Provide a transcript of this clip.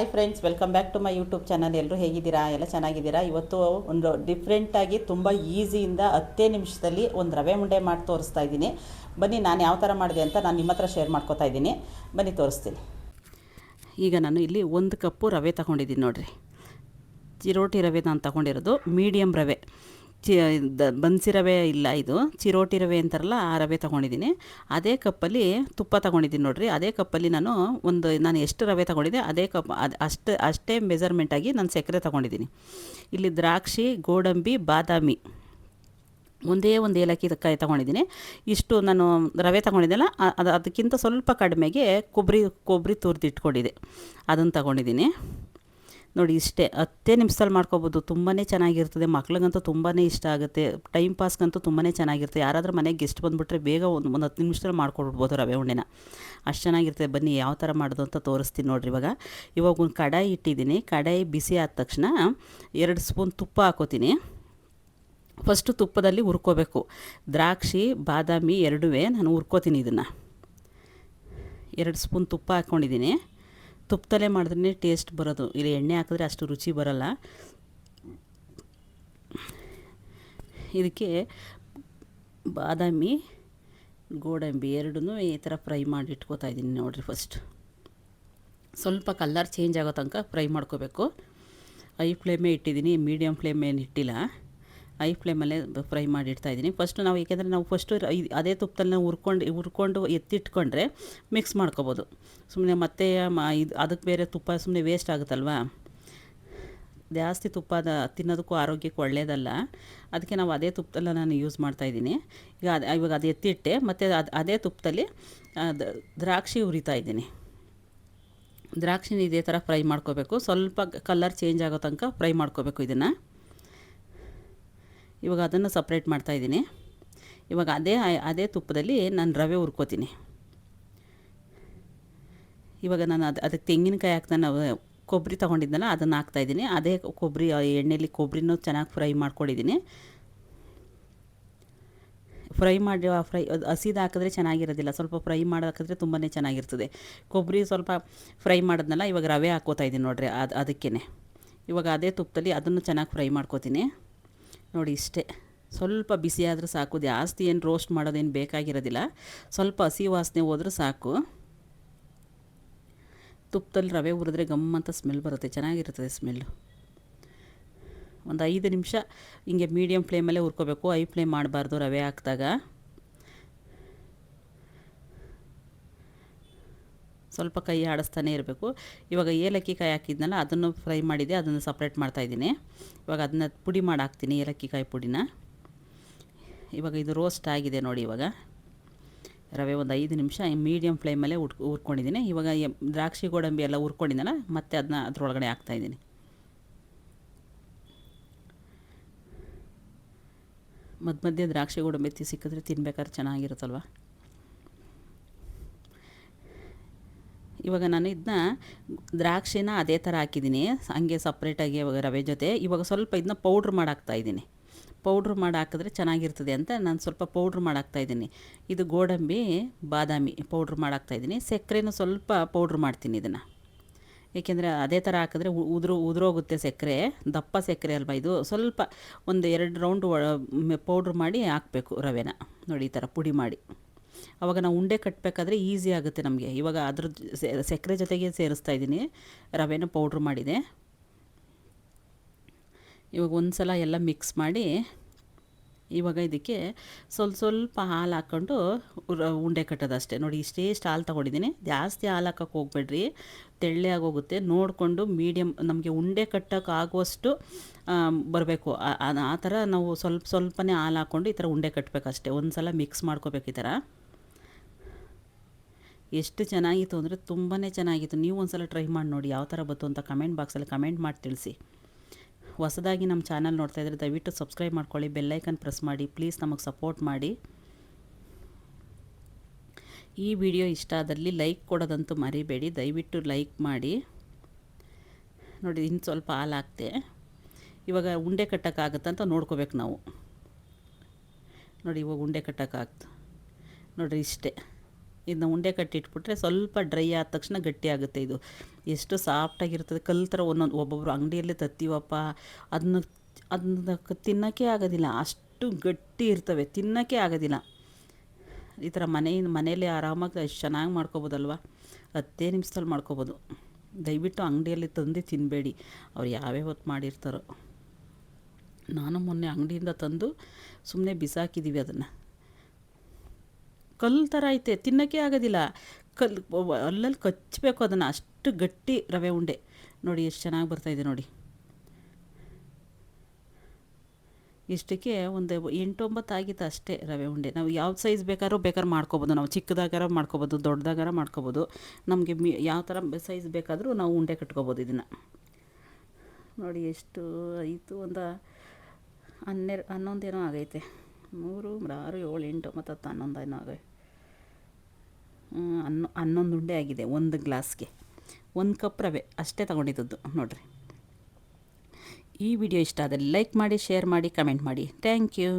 Hi friends welcome back to my YouTube channel ಎಲ್ಲರೂ ಹೇಗಿದ್ದೀರಾ? ಎಲ್ಲ ಚೆನ್ನಾಗಿದ್ದೀರಾ? ಇವತ್ತು ಒಂದು ಡಿಫ್ರೆಂಟಾಗಿ ತುಂಬ ಈಸಿಯಿಂದ ಹತ್ತೇ ನಿಮಿಷದಲ್ಲಿ ಒಂದು ರವೆ ಉಂಡೆ ಮಾಡಿ ತೋರಿಸ್ತಾ ಇದ್ದೀನಿ. ಬನ್ನಿ, ನಾನು ಯಾವ ಥರ ಮಾಡಿದೆ ಅಂತ ನಾನು ನಿಮ್ಮ ಹತ್ರ ಶೇರ್ ಮಾಡ್ಕೋತಾ ಇದ್ದೀನಿ. ಬನ್ನಿ, ತೋರಿಸ್ತೀನಿ. ಈಗ ನಾನು ಇಲ್ಲಿ ಒಂದು ಕಪ್ಪು ರವೆ ತಗೊಂಡಿದ್ದೀನಿ ನೋಡಿರಿ. ಚಿರೋಟಿ ರವೆ ನಾನು ತಗೊಂಡಿರೋದು ಮೀಡಿಯಮ್ ರವೆ. ಚಿ, ದ ಬನ್ಸಿ ರವೆ ಇಲ್ಲ ಇದು ಚಿರೋಟಿ ರವೆ ಅಂತಾರಲ್ಲ, ಆ ರವೆ ತೊಗೊಂಡಿದ್ದೀನಿ. ಅದೇ ಕಪ್ಪಲ್ಲಿ ತುಪ್ಪ ತೊಗೊಂಡಿದ್ದೀನಿ ನೋಡಿರಿ. ಅದೇ ಕಪ್ಪಲ್ಲಿ ನಾನು ಒಂದು, ನಾನು ಎಷ್ಟು ರವೆ ತೊಗೊಂಡಿದ್ದೆ, ಅದೇ ಕಪ್, ಅದು, ಅಷ್ಟು, ಅಷ್ಟೇ ಮೆಜರ್ಮೆಂಟಾಗಿ ನಾನು ಸಕ್ಕರೆ ತೊಗೊಂಡಿದ್ದೀನಿ. ಇಲ್ಲಿ ದ್ರಾಕ್ಷಿ, ಗೋಡಂಬಿ, ಬಾದಾಮಿ, ಒಂದೇ ಒಂದು ಏಲಕ್ಕಿ ಕಾಯಿ ತೊಗೊಂಡಿದ್ದೀನಿ. ಇಷ್ಟು ನಾನು ರವೆ ತೊಗೊಂಡಿದ್ದೆಲ್ಲ ಅದು, ಅದಕ್ಕಿಂತ ಸ್ವಲ್ಪ ಕಡಿಮೆಗೆ ಕೊಬ್ಬರಿ ಕೊಬ್ಬರಿ ತುರಿದಿಟ್ಕೊಂಡಿದ್ದೆ ಅದನ್ನು ತೊಗೊಂಡಿದ್ದೀನಿ. ನೋಡಿ ಇಷ್ಟೇ ಹತ್ತೇ ನಿಮಿಷದಲ್ಲಿ ಮಾಡ್ಕೋಬೋದು ತುಂಬಾ ಚೆನ್ನಾಗಿರ್ತದೆ, ಮಕ್ಳಿಗಂತೂ ತುಂಬಾ ಇಷ್ಟ ಆಗುತ್ತೆ ಟೈಮ್ ಪಾಸ್ಗಂತೂ ತುಂಬಾ ಚೆನ್ನಾಗಿರುತ್ತೆ, ಯಾರಾದರೂ ಮನೆಗೆ ಗೆಸ್ಟ್ ಬಂದುಬಿಟ್ರೆ ಬೇಗ ಒಂದು ಒಂದು ಹತ್ತು ನಿಮಿಷದಲ್ಲಿ ಮಾಡ್ಕೊಡ್ಬೋದು ರವೆ ಉಂಡೆನ. ಅಷ್ಟು ಚೆನ್ನಾಗಿರ್ತದೆ, ಬನ್ನಿ ಯಾವ ಥರ ಮಾಡೋದು ಅಂತ ತೋರಿಸ್ತೀನಿ ನೋಡಿರಿ ಇವಾಗ. ಇವಾಗ ಒಂದು ಕಡಾಯಿ ಇಟ್ಟಿದ್ದೀನಿ, ಕಡಾಯಿ ಬಿಸಿ ಆದ ತಕ್ಷಣ ಎರಡು ಸ್ಪೂನ್ ತುಪ್ಪ ಹಾಕೋತೀನಿ. ಫಸ್ಟು ತುಪ್ಪದಲ್ಲಿ ಹುರ್ಕೋಬೇಕು, ದ್ರಾಕ್ಷಿ, ಬಾದಾಮಿ ಎರಡೂ ನಾನು ಹುರ್ಕೋತೀನಿ ಇದನ್ನು. ಎರಡು ಸ್ಪೂನ್ ತುಪ್ಪ ಹಾಕ್ಕೊಂಡಿದ್ದೀನಿ ತುಪ್ಪದಲ್ಲೇ ಮಾಡಿದ್ರೆ ಟೇಸ್ಟ್ ಬರೋದು. ಇಲ್ಲಿ ಎಣ್ಣೆ ಹಾಕಿದ್ರೆ ಅಷ್ಟು ರುಚಿ ಬರಲ್ಲ. ಇದಕ್ಕೆ ಬಾದಾಮಿ, ಗೋಡಂಬಿ ಎರಡೂ ಈ ಥರ ಫ್ರೈ ಮಾಡಿ ಇಟ್ಕೋತಾ ಇದ್ದೀನಿ ನೋಡಿರಿ ಫಸ್ಟ್ ಸ್ವಲ್ಪ ಕಲ್ಲರ್ ಚೇಂಜ್ ಆಗೋ ತನಕ ಫ್ರೈ ಮಾಡ್ಕೋಬೇಕು. ಐ ಫ್ಲೇಮೇ ಇಟ್ಟಿದ್ದೀನಿ ಮೀಡಿಯಮ್ ಫ್ಲೇಮ್ ಏನು ಇಟ್ಟಿಲ್ಲ. ಐ ಫ್ಲೇಮಲ್ಲೇ ಫ್ರೈ ಮಾಡಿ ಇಡ್ತಾಯಿದ್ದೀನಿ ಫಸ್ಟು ನಾವು ಏಕೆಂದರೆ ನಾವು ಫಸ್ಟು ಅದೇ ತುಪ್ಪದಲ್ಲಿ ನಾವು ಹುರ್ಕೊಂಡು ಹುರ್ಕೊಂಡು ಎತ್ತಿಟ್ಕೊಂಡ್ರೆ ಮಿಕ್ಸ್ ಮಾಡ್ಕೋಬೋದು. ಸುಮ್ಮನೆ ಮತ್ತೆ ಇದು ಅದಕ್ಕೆ ಬೇರೆ ತುಪ್ಪ ಸುಮ್ಮನೆ ವೇಸ್ಟ್ ಆಗುತ್ತಲ್ವಾ? ಜಾಸ್ತಿ ತುಪ್ಪ ತಿನ್ನೋದಕ್ಕೂ ಆರೋಗ್ಯಕ್ಕೂ ಒಳ್ಳೆಯದಲ್ಲ ಅದಕ್ಕೆ ನಾವು ಅದೇ ತುಪ್ಪದಲ್ಲ ನಾನು ಯೂಸ್ ಮಾಡ್ತಾಯಿದ್ದೀನಿ ಈಗ ಅದು, ಇವಾಗ ಅದು ಎತ್ತಿಟ್ಟೆ, ಮತ್ತು ಅದು, ಅದೇ ತುಪ್ಪದಲ್ಲಿ ದ್ರಾಕ್ಷಿ ಹುರಿತಾ ಇದ್ದೀನಿ. ದ್ರಾಕ್ಷಿನ ಇದೇ ಥರ ಫ್ರೈ ಮಾಡ್ಕೋಬೇಕು. ಸ್ವಲ್ಪ ಕಲರ್ ಚೇಂಜ್ ಆಗೋ ತನಕ ಫ್ರೈ ಮಾಡ್ಕೋಬೇಕು ಇದನ್ನು. ಇವಾಗ ಅದನ್ನು ಸಪ್ರೇಟ್ ಮಾಡ್ತಾಯಿದ್ದೀನಿ ಇವಾಗ ಅದೇ ಅದೇ ತುಪ್ಪದಲ್ಲಿ ನಾನು ರವೆ ಹುರ್ಕೋತೀನಿ. ಇವಾಗ ನಾನು ಅದು, ಅದಕ್ಕೆ ತೆಂಗಿನಕಾಯಿ ಹಾಕ್ತಾನೆ ಕೊಬ್ಬರಿ ತೊಗೊಂಡಿದ್ದಲ್ಲ ಅದನ್ನು ಹಾಕ್ತಾಯಿದ್ದೀನಿ ಅದೇ ಕೊಬ್ಬರಿ ಎಣ್ಣೆಲಿ ಕೊಬ್ಬರಿನೂ ಚೆನ್ನಾಗಿ ಫ್ರೈ ಮಾಡ್ಕೊಂಡಿದ್ದೀನಿ. ಫ್ರೈ ಮಾಡಿ ಫ್ರೈ ಹಸಿದು ಹಾಕಿದ್ರೆ ಚೆನ್ನಾಗಿರೋದಿಲ್ಲ. ಸ್ವಲ್ಪ ಫ್ರೈ ಮಾಡೋಕ್ಕಾದ್ರೆ ತುಂಬಾ ಚೆನ್ನಾಗಿರ್ತದೆ. ಕೊಬ್ಬರಿ ಸ್ವಲ್ಪ ಫ್ರೈ ಮಾಡೋದ್ನಲ್ಲ ಇವಾಗ ರವೆ ಹಾಕೋತಾ ಇದ್ದೀನಿ ನೋಡ್ರಿ ಅದು ಅದಕ್ಕೇ ಇವಾಗ ಅದೇ ತುಪ್ಪದಲ್ಲಿ ಅದನ್ನು ಚೆನ್ನಾಗಿ ಫ್ರೈ ಮಾಡ್ಕೋತೀನಿ. ನೋಡಿ ಇಷ್ಟೇ. ಸ್ವಲ್ಪ ಬಿಸಿ ಸಾಕು. ಜಾಸ್ತಿ ಏನು ರೋಸ್ಟ್ ಮಾಡೋದೇನು ಬೇಕಾಗಿರೋದಿಲ್ಲ. ಸ್ವಲ್ಪ ಹಸಿ ವಾಸನೆ ಹೋದ್ರೆ ಸಾಕು. ತುಪ್ಪದಲ್ಲಿ ರವೆ ಹುರಿದ್ರೆ ಗಮ್ ಅಂತ ಸ್ಮೆಲ್ ಬರುತ್ತೆ. ಚೆನ್ನಾಗಿರ್ತದೆ ಸ್ಮೆಲ್ಲು ಒಂದು ಐದು ನಿಮಿಷ ಹಿಂಗೆ ಮೀಡಿಯಮ್ ಫ್ಲೇಮಲ್ಲೇ ಹುರ್ಕೋಬೇಕು. ಐ ಫ್ಲೇಮ್ ಮಾಡಬಾರ್ದು ರವೆ ಹಾಕಿದಾಗ. ಸ್ವಲ್ಪ ಕೈ ಆಡಿಸ್ತಾನೆ ಇರಬೇಕು. ಇವಾಗ ಏಲಕ್ಕಿ ಕಾಯಿ ಹಾಕಿದ್ನಲ್ಲ, ಅದನ್ನು ಫ್ರೈ ಮಾಡಿದೆ, ಅದನ್ನು ಸಪ್ರೇಟ್ ಮಾಡ್ತಾಯಿದ್ದೀನಿ ಇವಾಗ ಅದನ್ನ ಪುಡಿ ಮಾಡಿ ಹಾಕ್ತೀನಿ, ಏಲಕ್ಕಿ ಕಾಯಿ ಪುಡಿನ. ಇವಾಗ ಇದು ರೋಸ್ಟ್ ಆಗಿದೆ ನೋಡಿ ಇವಾಗ. ರವೆ ಒಂದು ಐದು ನಿಮಿಷ ಮೀಡಿಯಮ್ ಫ್ಲೇಮಲ್ಲೇ ಉಟ್ ಉರ್ಕೊಂಡಿದ್ದೀನಿ ಇವಾಗ ದ್ರಾಕ್ಷಿ ಗೋಡಂಬಿ ಎಲ್ಲ ಹುರ್ಕೊಂಡಿದ್ದೆನಲ್ಲ ಮತ್ತೆ ಅದನ್ನ ಅದರೊಳಗಡೆ ಹಾಕ್ತಾಯಿದ್ದೀನಿ ಮಧ್ಯ ಮಧ್ಯೆ ದ್ರಾಕ್ಷಿ ಗೋಡಂಬಿ ಸಿಕ್ಕಿದ್ರೆ ತಿನ್ಬೇಕಾದ್ರೆ ಚೆನ್ನಾಗಿರುತ್ತಲ್ವ? ಇವಾಗ ನಾನು ಇದನ್ನ ದ್ರಾಕ್ಷಿನ ಅದೇ ಥರ ಹಾಕಿದ್ದೀನಿ. ಹಂಗೆ ಸಪ್ರೇಟಾಗಿ ಇವಾಗ ರವೆ ಜೊತೆ. ಇವಾಗ ಸ್ವಲ್ಪ ಇದನ್ನ ಪೌಡ್ರ್ ಮಾಡಾಕ್ತಾ ಇದ್ದೀನಿ. ಪೌಡ್ರ್ ಮಾಡಿ ಹಾಕಿದ್ರೆ ಚೆನ್ನಾಗಿರ್ತದೆ ಅಂತ ನಾನು ಸ್ವಲ್ಪ ಪೌಡ್ರ್ ಮಾಡಾಕ್ತಾ ಇದ್ದೀನಿ. ಇದು ಗೋಡಂಬಿ, ಬಾದಾಮಿ ಪೌಡ್ರ್ ಮಾಡಾಕ್ತಾ ಇದ್ದೀನಿ. ಸಕ್ಕರೆನೂ ಸ್ವಲ್ಪ ಪೌಡ್ರ್ ಮಾಡ್ತೀನಿ ಇದನ್ನು. ಏಕೆಂದರೆ ಅದೇ ಥರ ಹಾಕಿದ್ರೆ ಉದುರು, ಉದುರೋಗುತ್ತೆ ಸಕ್ಕರೆ. ದಪ್ಪ ಸಕ್ಕರೆ ಅಲ್ವಾ ಇದು? ಸ್ವಲ್ಪ ಒಂದು ಎರಡು ರೌಂಡ್ ಪೌಡ್ರ್ ಮಾಡಿ ಹಾಕಬೇಕು ರವೆನ. ನೋಡಿ ಈ ಥರ ಪುಡಿ ಮಾಡಿ. ಅವಾಗ ನಾವು ಉಂಡೆ ಕಟ್ಟಬೇಕಾದ್ರೆ ಈಸಿ ಆಗುತ್ತೆ ನಮಗೆ. ಇವಾಗ ಅದ್ರ ಸಕ್ಕರೆ ಜೊತೆಗೆ ಸೇರಿಸ್ತಾ ಇದ್ದೀನಿ. ರವೆನ ಪೌಡ್ರ್ ಮಾಡಿದೆ. ಇವಾಗ ಒಂದು ಸಲ ಎಲ್ಲ ಮಿಕ್ಸ್ ಮಾಡಿ ಇವಾಗ ಇದಕ್ಕೆ ಸ್ವಲ್ಪ ಸ್ವಲ್ಪ ಹಾಲು ಹಾಕ್ಕೊಂಡು ಉಂಡೆ ಕಟ್ಟೋದು ಅಷ್ಟೇ. ನೋಡಿ ಇಷ್ಟೇ ಹಾಲು ತೊಗೊಂಡಿದ್ದೀನಿ. ಜಾಸ್ತಿ ಹಾಲು ಹಾಕೋಕ್ಕೆ ಹೋಗ್ಬೇಡ್ರಿ. ತೆಳ್ಳೆ ಆಗೋಗುತ್ತೆ. ನೋಡಿಕೊಂಡು ಮೀಡಿಯಮ್ ನಮಗೆ ಉಂಡೆ ಕಟ್ಟೋಕ್ಕಾಗುವಷ್ಟು ಬರಬೇಕು. ಆ ಥರ ನಾವು ಸ್ವಲ್ಪ ಸ್ವಲ್ಪನೇ ಹಾಲು ಹಾಕ್ಕೊಂಡು ಈ ಥರ ಉಂಡೆ ಕಟ್ಟಬೇಕಷ್ಟೇ ಒಂದು ಸಲ ಮಿಕ್ಸ್ ಮಾಡ್ಕೋಬೇಕು ಈ ಥರ. ಎಷ್ಟು ಚೆನ್ನಾಗಿತ್ತು ಅಂದರೆ ತುಂಬಾ ಚೆನ್ನಾಗಿತ್ತು. ನೀವು ಒಂದು ಸಲ ಟ್ರೈ ಮಾಡಿ ನೋಡಿ ಯಾವ ಥರ ಬಂತು ಅಂತ ಕಮೆಂಟ್ ಬಾಕ್ಸಲ್ಲಿ ಕಮೆಂಟ್ ಮಾಡಿ ತಿಳಿಸಿ. ಹೊಸದಾಗಿ ನಮ್ಮ ಚಾನಲ್ ನೋಡ್ತಾ ಇದ್ದರೆ ದಯವಿಟ್ಟು ಸಬ್ಸ್ಕ್ರೈಬ್ ಮಾಡ್ಕೊಳ್ಳಿ ಬೆಲ್ಲೈಕನ್ ಪ್ರೆಸ್ ಮಾಡಿ ಪ್ಲೀಸ್ ನಮಗೆ ಸಪೋರ್ಟ್ ಮಾಡಿ. ಈ ವಿಡಿಯೋ ಇಷ್ಟ ಆದಲ್ಲಿ ಲೈಕ್ ಕೊಡೋದಂತೂ ಮರಿಬೇಡಿ, ದಯವಿಟ್ಟು ಲೈಕ್ ಮಾಡಿ. ನೋಡಿ, ಇನ್ನು ಸ್ವಲ್ಪ ಹಾಲು ಹಾಕ್ತೆ. ಇವಾಗ ಉಂಡೆ ಕಟ್ಟೋಕ್ಕಾಗತ್ತಂತ ನೋಡ್ಕೋಬೇಕು ನಾವು. ನೋಡಿ, ಇವಾಗ ಉಂಡೆ ಕಟ್ಟೋಕ್ಕಾಗ್ತು. ನೋಡಿರಿ, ಇಷ್ಟೇ. ಇದನ್ನ ಉಂಡೆ ಕಟ್ಟಿಟ್ಬಿಟ್ರೆ ಸ್ವಲ್ಪ ಡ್ರೈ ಆದ ತಕ್ಷಣ ಗಟ್ಟಿ ಆಗುತ್ತೆ ಇದು. ಎಷ್ಟು ಸಾಫ್ಟಾಗಿರ್ತದೆ ಕಲ್ಲು ಥರ ಒಂದೊಂದು ಒಬ್ಬೊಬ್ಬರು ಅಂಗಡಿಯಲ್ಲೇ ತತ್ತೀವಪ್ಪ. ಅದನ್ನ ಅದನ್ನ ತಿನ್ನೋಕ್ಕೆ ಆಗೋದಿಲ್ಲ. ಅಷ್ಟು ಗಟ್ಟಿ ಇರ್ತವೆ. ತಿನ್ನೋಕ್ಕೆ ಆಗೋದಿಲ್ಲ. ಈ ಥರ ಮನೆಯಿಂದ ಮನೇಲಿ ಆರಾಮಾಗಿ ಅಷ್ಟು ಚೆನ್ನಾಗಿ ಮಾಡ್ಕೊಬೋದಲ್ವ? ಹತ್ತೇ ನಿಮಿಷದಲ್ಲಿ ಮಾಡ್ಕೊಬೋದು. ದಯವಿಟ್ಟು ಅಂಗಡಿಯಲ್ಲಿ ತಂದು ತಿನ್ನಬೇಡಿ ಅವ್ರು ಯಾವ್ಯಾವ ಹೊತ್ತು ಮಾಡಿರ್ತಾರೋ. ನಾನು ಮೊನ್ನೆ ಅಂಗಡಿಯಿಂದ ತಂದು ಸುಮ್ಮನೆ ಬಿಸಾಕಿದ್ದೀವಿ ಅದನ್ನು. ಕಲ್ಲು ಥರ ಐತೆ, ತಿನ್ನೋಕ್ಕೆ ಆಗೋದಿಲ್ಲ. ಕಲ್ಲು ಅಲ್ಲಲ್ಲಿ ಕಚ್ಚಬೇಕು ಅದನ್ನು, ಅಷ್ಟು ಗಟ್ಟಿ ರವೆ ಉಂಡೆ. ನೋಡಿ ಎಷ್ಟು ಚೆನ್ನಾಗಿ ಬರ್ತಾಯಿದೆ ನೋಡಿ. ಇಷ್ಟಕ್ಕೆ ಒಂದು ಎಂಟು ಒಂಬತ್ತು ಆಗಿತ್ತು ಅಷ್ಟೇ ರವೆ ಉಂಡೆ. ನಾವು ಯಾವ ಸೈಜ್ ಬೇಕಾದ್ರೂ ಬೇಕಾದ್ರೆ ಮಾಡ್ಕೊಬೋದು. ನಾವು ಚಿಕ್ಕದಾಗಾರ ಮಾಡ್ಕೊಬೋದು, ದೊಡ್ಡದಾಗಾರ ಮಾಡ್ಕೊಬೋದು. ನಮಗೆ ಮಿ, ಯಾವ ಥರ ಸೈಜ್ ಬೇಕಾದರೂ ನಾವು ಉಂಡೆ ಕಟ್ಕೋಬೋದು ಇದನ್ನು. ನೋಡಿ ಎಷ್ಟು ಆಯಿತು ಒಂದು ಹನ್ನೆರಡು ಹನ್ನೊಂದೇನೋ ಆಗೈತೆ. ಮೂರು, ಆರು, ಏಳು, ಎಂಟು ಮತ್ತು ಹತ್ತು, ಹನ್ನೊಂದು ಏನೋ ಆಗೈತೆ. ಹನ್ನೊ, ಹನ್ನೊಂದು ಉಂಡೆ ಆಗಿದೆ, ಒಂದು ಗ್ಲಾಸ್ಗೆ. ಒಂದು ಕಪ್ ರವೆ, ಅಷ್ಟೇ ತಗೊಂಡಿದ್ದದ್ದು, ನೋಡಿರಿ. ಈ ವಿಡಿಯೋ ಇಷ್ಟ ಆದರೆ ಲೈಕ್ ಮಾಡಿ ಶೇರ್ ಮಾಡಿ ಕಮೆಂಟ್ ಮಾಡಿ. Thank you